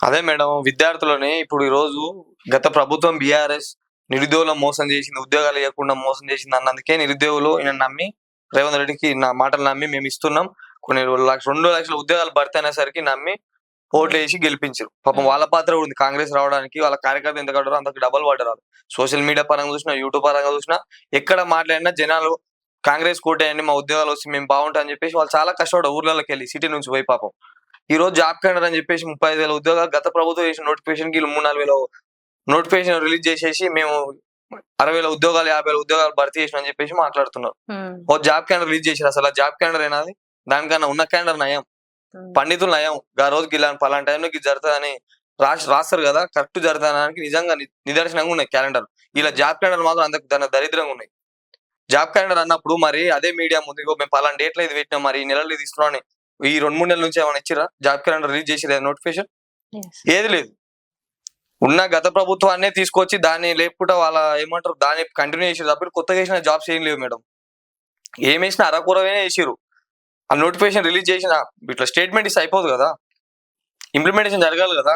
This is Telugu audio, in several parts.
అదే మేడం విద్యార్థులని ఇప్పుడు ఈ రోజు గత ప్రభుత్వం బీఆర్ఎస్ నిరుద్యోగులను మోసం చేసింది ఉద్యోగాలు ఇవ్వకుండా మోసం చేసింది అన్నందుకే నిరుద్యోగులు ఈయన నమ్మి రేవంత్ రెడ్డికి నా మాటలు నమ్మి మేము ఇస్తున్నాం. కొన్ని లక్ష రెండు లక్షల ఉద్యోగాలు భర్తీ అనేసరికి నమ్మి ఓట్లు వేసి గెలిపించారు పాపం వాళ్ళ పాత్ర ఉంది. కాంగ్రెస్ రావడానికి వాళ్ళ కార్యకర్త ఎంత కట్టారో అంతకు డబల్ పడ్డారు సోషల్ మీడియా పరంగా చూసినా యూట్యూబ్ పరంగా చూసినా ఎక్కడ మాట్లాడినా జనాలు కాంగ్రెస్ కోటేయండి మా ఉద్యోగాలు వస్తే మేము బాగుంటాం అని చెప్పేసి వాళ్ళు చాలా కష్టపడ్డారు. ఊర్లలోకి వెళ్ళి సిటీ నుంచి పోయి పాపం. ఈ రోజు జాబ్ క్యాలెండర్ అని చెప్పేసి ముప్పై ఐదు వేల ఉద్యోగాలు గత ప్రభుత్వం చేసిన నోటిఫికేషన్కి మూడు నాలుగు వేల నోటిఫికేషన్ రిలీజ్ చేసేసి మేము అరవై వేల ఉద్యోగాలు యాభై వేల ఉద్యోగాలు భర్తీ చేసిన అని చెప్పేసి మాట్లాడుతున్నారు ఓ జాబ్ క్యాలెండర్ రిలీజ్ చేసారు అసలు. ఆ జాబ్ క్యాలెండర్ ఏనాది? దానికన్నా ఉన్న క్యాలెండర్ నయం. పండితులు నయం. గా రోజుకి ఇలా పలానా టైంలో ఇది జరుగుతుందని రాసి రాస్తారు కదా. కరెక్ట్ జరుగుతానికి నిజంగా నిదర్శనంగా ఉన్నాయి క్యాలెండర్. ఇలా జాబ్ క్యాలెండర్ మాత్రం అంత దాని దరిద్రంగా ఉన్నాయి. జాబ్ క్యాలెండర్ అన్నప్పుడు మరి అదే మీడియా ముందు మేము పలానా డేట్లో ఇది పెట్టినాం మరి ఈ నెలలు ఇది ఇస్తున్నాం ఈ రెండు మూడు నెలల నుంచి ఏమైనా ఇచ్చిరా జాబ్ క్యాలెండర్ రిలీజ్ చేసి నోటిఫికేషన్. ఏది లేదు. ఉన్న గత ప్రభుత్వాన్నే తీసుకొచ్చి దాన్ని లేపుకుంటా వాళ్ళ ఏమంటారు? దాన్ని కంటిన్యూ చేసారు తప్ప కొత్తగా వేసిన జాబ్స్ ఏం లేవు మేడం. ఏం వేసినా అరకూరగానే వేసిరు ఆ నోటిఫికేషన్ రిలీజ్ చేసిన ఇట్లా స్టేట్మెంట్ ఇస్తే అయిపోదు కదా. ఇంప్లిమెంటేషన్ జరగాలి కదా.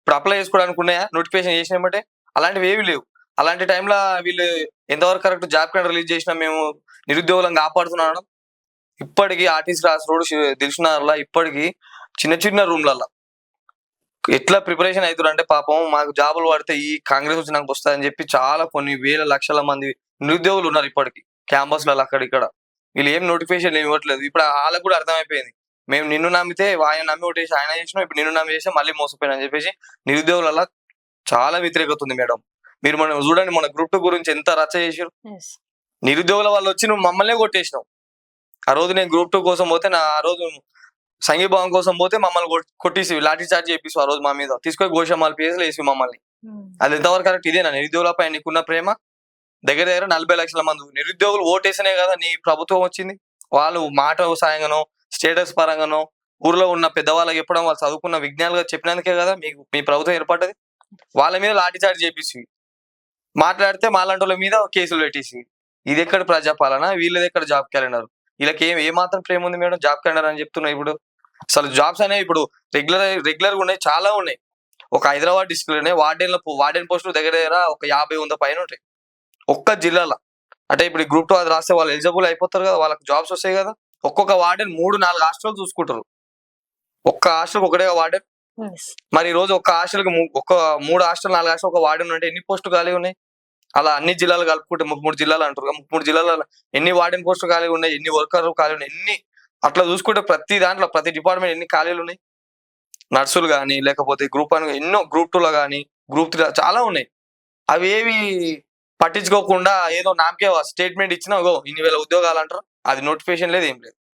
ఇప్పుడు అప్లై చేసుకోవడానికి ఉన్నాయా? నోటిఫికేషన్ చేసినామంటే అలాంటివి ఏవి లేవు. అలాంటి టైంలో వీళ్ళు ఎంతవరకు కరెక్ట్ జాబ్ కార్డ్ రిలీజ్ చేసినా మేము నిరుద్యోగులను కాపాడుతున్నాం ఇప్పటికీ ఆర్టీసీ రాస్ రోడ్ దిల్సునార్లా ఇప్పటికీ చిన్న చిన్న రూమ్లల్లో. ఎట్లా ప్రిపరేషన్ అవుతారు అంటే పాపం మాకు జాబులు పడితే ఈ కాంగ్రెస్ వచ్చి నాకు వస్తాయని చెప్పి చాలా కొన్ని వేల లక్షల మంది నిరుద్యోగులు ఉన్నారు ఇప్పటికి క్యాంపస్లలో అక్కడ ఇక్కడ. వీళ్ళు ఏం నోటిఫికేషన్ ఇవ్వట్లేదు. ఇప్పుడు వాళ్ళకు కూడా అర్థమైపోయింది. మేము నిన్ను నమ్మితే ఆయన నమ్మి ఒకటేసి ఆయన చేసినాం ఇప్పుడు నిన్ను నమ్మి చేస్తే మళ్ళీ మోసపోయినా అని చెప్పేసి నిరుద్యోగులలో చాలా వ్యతిరేకత ఉంది మేడం. మీరు మనం చూడండి మన గ్రూప్ టూ గురించి ఎంత రచ్చ చేసారు. నిరుద్యోగుల వాళ్ళు వచ్చి నువ్వు మమ్మల్నే కొట్టేసినావు. ఆ రోజు నేను గ్రూప్ టూ కోసం పోతే నా ఆ రోజు సంఘీభావం కోసం పోతే మమ్మల్ని కొట్- కొట్టేసి లాఠీ చార్జ్ చేపిస్తు ఆ రోజు మా మీద. తీసుకొని గోషమాల పిఎస్లు వేసి మమ్మల్ని. ఉమ్, అది ఎంతవరకు కరెక్ట్ ఇదేనా నిరుద్యోగులపై నీకున్న ప్రేమ? దగ్గర దగ్గర నలభై లక్షల మంది నిరుద్యోగులు ఓటేసినే కదా నీ ప్రభుత్వం వచ్చింది? వాళ్ళు మాట సాయంగానో స్టేటస్ పరంగానో ఊర్లో ఉన్న పెద్దవాళ్ళకి చెప్పడం వాళ్ళు చదువుకున్న విజ్ఞానులుగా చెప్పినందుకే కదా మీకు మీ ప్రభుత్వం ఏర్పడ్డది? వాళ్ళ మీద లాఠీ చార్జ్ చేపిసి మాట్లాడితే మాలాంటి మీద కేసులు పెట్టేసి ఇది ఎక్కడ ప్రజాపాలన? వీళ్ళది ఎక్కడ జాబ్ క్యాలెండర్? వీళ్ళకి ఏం ఏ మాత్రం ప్రేమ ఉంది మేడం జాబ్ క్యాలెండర్ అని చెప్తున్నా ఇప్పుడు? అసలు జాబ్స్ అనేవి ఇప్పుడు రెగ్యులర్ రెగ్యులర్గా ఉన్నాయి చాలా ఉన్నాయి. ఒక హైదరాబాద్ డిస్ట్రిక్ట్లోనే వార్డెన్ వార్డెన్ పోస్టులు దగ్గర దగ్గర ఒక యాభై వంద పైన ఉంటాయి. ఒక్క జిల్లాలో. అంటే ఇప్పుడు గ్రూప్ టూ అది రాస్తే వాళ్ళు ఎలిజిబుల్ అయిపోతారు కదా వాళ్ళకి జాబ్స్ వస్తాయి కదా. ఒక్కొక్క వార్డెన్ మూడు నాలుగు హాస్టల్ చూసుకుంటారు. ఒక్క హాస్టల్ ఒకటే వార్డెన్. మరి ఈ రోజు ఒక్క హాస్టల్ ఒక మూడు హాస్టల్ నాలుగు హాస్టల్ ఒక వార్డెన్ ఉంటే ఎన్ని పోస్టులు ఖాళీ ఉన్నాయి? అలా అన్ని జిల్లాలు కలుపుకుంటే ముప్పై మూడు జిల్లాలు అంటారు. ముప్పై మూడు జిల్లాల ఎన్ని వార్డెన్ పోస్టులు ఖాళీ ఉన్నాయి ఎన్ని వర్కర్ ఖాళీ ఉన్నాయి ఎన్ని అట్లా చూసుకుంటే ప్రతి దాంట్లో ప్రతి డిపార్ట్మెంట్ ఎన్ని ఖాళీలు ఉన్నాయి? నర్సులు కానీ లేకపోతే గ్రూప్ వన్ ఎన్నో గ్రూప్ టూలో కానీ గ్రూప్ త్రీ చాలా ఉన్నాయి. అవి ఏవి పట్టించుకోకుండా ఏదో నామకే స్టేట్మెంట్ ఇచ్చినా "ఓ, ఇన్ని వేల ఉద్యోగాలు అంటారు. అది నోటిఫికేషన్ లేదు ఏం లేదు.